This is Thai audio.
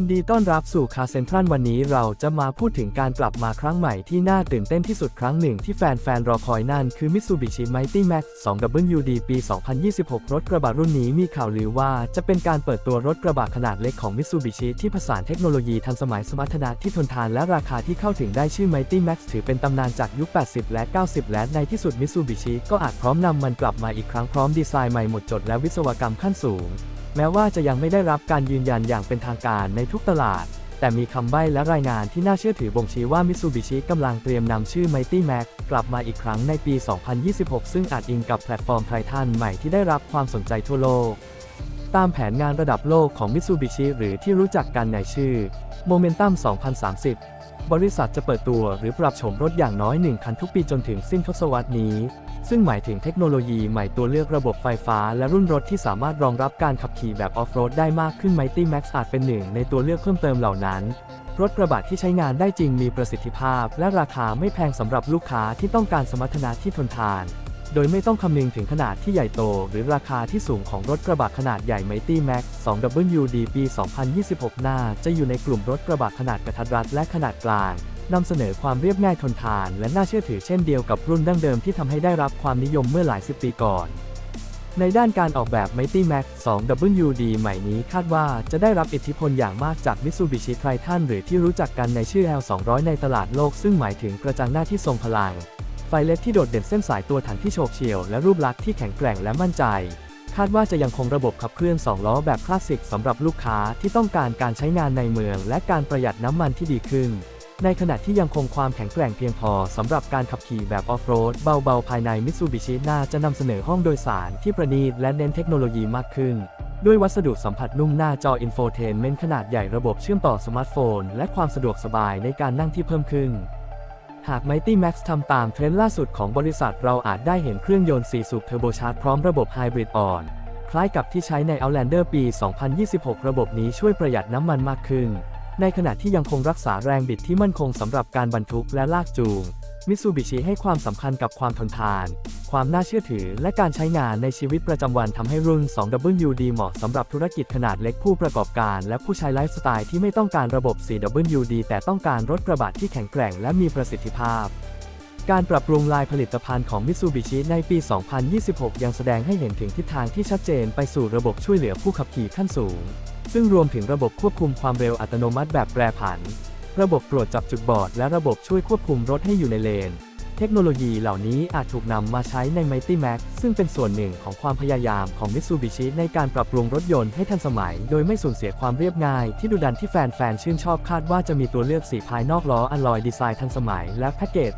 ินดีต้อนรับสู่คาเซนทรัลวันนี้เราจะมาพูดถึงการกลับมาครั้งใหม่ที่น่าตื่นเต้นที่สุดครั้งหนึ่งที่แฟนๆ รอคอยนั่นคือ Mitsubishi Mighty Max 2WD ปี 2026 รถกระบะรุ่นนี้มีข่าวลือว่าจะเป็นการเปิดตัวรถกระบะขนาดเล็กของ Mitsubishi ที่ผสานเทคโนโลยีทันสมัยสมรรถนะที่ทนทานและราคาที่เข้าถึงได้ชื่อ Mighty Max ถือเป็นตำนานจากยุค 80 และ 90 และในที่สุด Mitsubishi ก็อาจพร้อมนำมันกลับมาอีกครั้งพร้อมดีไซน์ใหม่หมดจดและวิศวกรรมขั้นสูง แม้ว่าจะยังไม่ได้รับการยืนยันอย่างเป็นทางการในทุกตลาด แต่มีคำใบ้และรายงานที่น่าเชื่อถือบ่งชี้ว่า Mitsubishi กำลังเตรียมนำชื่อ Mighty Max กลับมาอีกครั้งในปี 2026 ซึ่งอาจอิงกับแพลตฟอร์มไททันใหม่ที่ได้รับความสนใจทั่วโลก ตามแผนงานระดับโลกของ Mitsubishi หรือที่รู้จักกันในชื่อ Momentum 2030 บริษัทจะเปิดตัวหรือปรับโฉมรถอย่างน้อย1คันทุกปีจนถึงสิ้นทศวรรษนี้ ซึ่งหมายถึงเทคโนโลยีใหม่ตัวเลือกระบบไฟฟ้าและรุ่นรถที่สามารถรองรับการขับขี่แบบออฟโรดได้มากขึ้น Mighty Max อาจเป็นหนึ่งในตัวเลือกเพิ่มเติมเหล่านั้น รถกระบะที่ใช้งานได้จริงมีประสิทธิภาพ และราคาไม่แพงสำหรับลูกค้าที่ต้องการสมรรถนะที่ทนทาน โดยไม่ต้องคำนึงถึงขนาดที่ใหญ่โต หรือราคาที่สูงของรถกระบะขนาดใหญ่ Mighty Max 2WD ปี 2026 หน้า จะอยู่ในกลุ่มรถกระบะขนาดกระทัดรัดและขนาดกลางนำเสนอความเรียบง่ายทนทาน และน่าเชื่อถือเช่นเดียวกับรุ่นดั้งเดิมที่ทำให้ได้รับความนิยมเมื่อหลายสิบปีก่อนในด้านการออกแบบ Mighty Max 2WD ใหม่นี้คาดว่าจะได้รับอิทธิพลอย่างมากจาก Mitsubishi Triton หรือที่รู้จักกันในชื่อ L200 ในตลาดโลกซึ่งหมายถึงกระจังหน้าที่ทรงพลัง ไฟเล็กที่โดดเด่นเส้นสายตัวถังที่โฉบเฉี่ยวและรูปลักษณ์ที่แข็งแกร่งและมั่นใจ คาดว่าจะยังคงระบบขับเคลื่อน 2 ล้อแบบคลาสสิกสำหรับลูกค้าที่ต้องการการใช้งานในเมือง และการประหยัดน้ำมันที่ดีขึ้น ในขณะที่ยังคงความแข็งแกร่งเพียงพอสำหรับการขับขี่แบบออฟโรดเบาๆ ภายใน Mitsubishi น่าจะนำเสนอห้องโดยสารที่ประณีตและเน้นเทคโนโลยีมากขึ้นด้วยวัสดุสัมผัสนุ่มหน้าจออินโฟเทนเมนต์ขนาดใหญ่ระบบเชื่อมต่อสมาร์ทโฟน และความสะดวกสบายในการนั่งที่เพิ่มขึ้น หาก Mighty Max ทำตามเทรนด์ล่าสุดของบริษัทเราอาจได้เห็นเครื่องยนต์ 4 สูบเทอร์โบชาร์จพร้อมระบบไฮบริดอ่อน คล้ายกับที่ใช้ใน Outlander ปี 2026 ระบบนี้ช่วยประหยัดน้ำมันมากขึ้น ในขณะที่ยังคงรักษาแรงบิดที่มั่นคงสำหรับการบรรทุกและลากจูง Mitsubishi ให้ความสำคัญกับความทนทาน ความน่าเชื่อถือ และการใช้งานในชีวิตประจำวันทำให้รุ่น 2WD เหมาะสำหรับธุรกิจขนาดเล็กผู้ประกอบการ และผู้ใช้ไลฟ์สไตล์ที่ไม่ต้องการระบบ 4WD แต่ต้องการรถกระบะที่แข็งแกร่งและมีประสิทธิภาพ การปรับปรุงลายผลิตภัณฑ์ของ Mitsubishi ในปี 2026 ยังแสดงให้เห็นถึงทิศทางที่ชัดเจนไปสู่ระบบช่วยเหลือผู้ขับขี่ขั้นสูง ซึ่งรวมถึงระบบควบคุมความเร็วอัตโนมัติแบบแปรผัน ระบบตรวจจับจุดบอด และระบบช่วยควบคุมรถให้อยู่ในเลน เทคโนโลยีเหล่านี้อาจถูกนำมาใช้ใน Mighty Max ซึ่งเป็นส่วนหนึ่งของความพยายามของ Mitsubishi ในการปรับปรุงรถยนต์ให้ทันสมัย โดยไม่สูญเสียความเรียบง่าย ที่ดุดันที่แฟนๆชื่นชอบคาดว่าจะมีตัวเลือกสีภายนอกล้ออัลลอยดีไซน์ทันสมัยและแพ็กเกจ